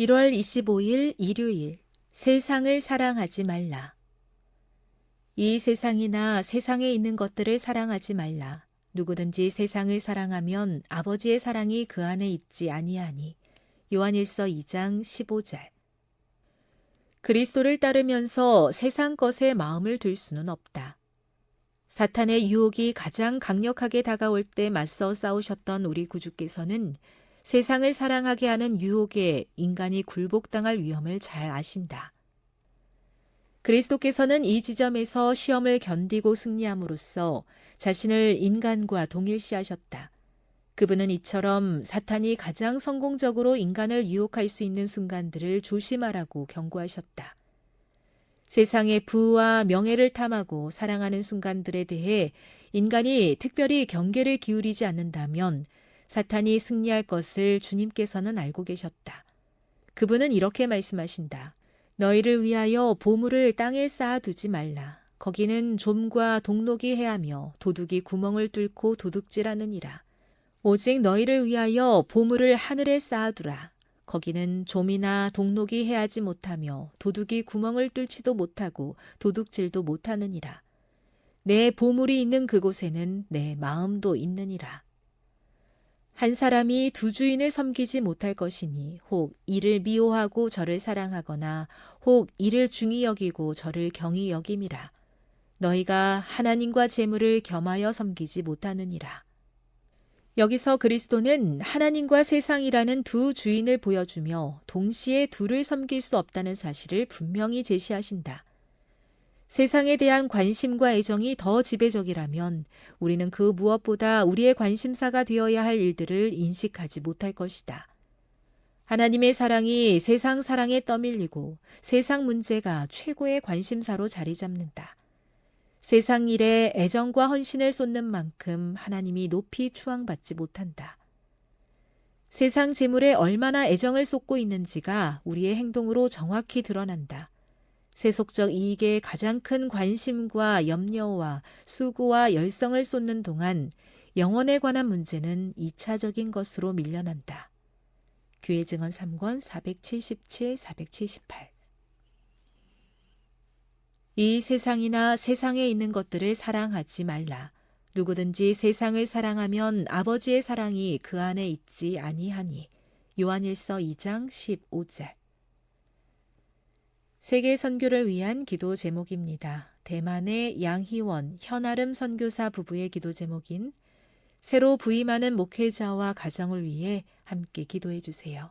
1월 25일 일요일 세상을 사랑하지 말라. 이 세상이나 세상에 있는 것들을 사랑하지 말라. 누구든지 세상을 사랑하면 아버지의 사랑이 그 안에 있지 아니하니. 요한일서 2장 15절. 그리스도를 따르면서 세상 것에 마음을 둘 수는 없다. 사탄의 유혹이 가장 강력하게 다가올 때 맞서 싸우셨던 우리 구주께서는 세상을 사랑하게 하는 유혹에 인간이 굴복당할 위험을 잘 아신다. 그리스도께서는 이 지점에서 시험을 견디고 승리함으로써 자신을 인간과 동일시하셨다. 그분은 이처럼 사탄이 가장 성공적으로 인간을 유혹할 수 있는 순간들을 조심하라고 경고하셨다. 세상의 부와 명예를 탐하고 사랑하는 순간들에 대해 인간이 특별히 경계를 기울이지 않는다면 사탄이 승리할 것을 주님께서는 알고 계셨다. 그분은 이렇게 말씀하신다. 너희를 위하여 보물을 땅에 쌓아두지 말라. 거기는 좀과 동록이 해하며 도둑이 구멍을 뚫고 도둑질하느니라. 오직 너희를 위하여 보물을 하늘에 쌓아두라. 거기는 좀이나 동록이 해하지 못하며 도둑이 구멍을 뚫지도 못하고 도둑질도 못하느니라. 내 보물이 있는 그곳에는 내 마음도 있느니라. 한 사람이 두 주인을 섬기지 못할 것이니 혹 이를 미워하고 저를 사랑하거나 혹 이를 중히 여기고 저를 경히 여김이라. 너희가 하나님과 재물을 겸하여 섬기지 못하느니라. 여기서 그리스도는 하나님과 세상이라는 두 주인을 보여주며 동시에 둘을 섬길 수 없다는 사실을 분명히 제시하신다. 세상에 대한 관심과 애정이 더 지배적이라면 우리는 그 무엇보다 우리의 관심사가 되어야 할 일들을 인식하지 못할 것이다. 하나님의 사랑이 세상 사랑에 떠밀리고 세상 문제가 최고의 관심사로 자리 잡는다. 세상 일에 애정과 헌신을 쏟는 만큼 하나님이 높이 추앙받지 못한다. 세상 재물에 얼마나 애정을 쏟고 있는지가 우리의 행동으로 정확히 드러난다. 세속적 이익에 가장 큰 관심과 염려와 수고와 열성을 쏟는 동안 영혼에 관한 문제는 2차적인 것으로 밀려난다. 교회 증언 3권 477, 478. 이 세상이나 세상에 있는 것들을 사랑하지 말라. 누구든지 세상을 사랑하면 아버지의 사랑이 그 안에 있지 아니하니. 요한일서 2장 15절. 세계 선교를 위한 기도 제목입니다. 대만의 양희원, 현아름 선교사 부부의 기도 제목인 새로 부임하는 목회자와 가정을 위해 함께 기도해 주세요.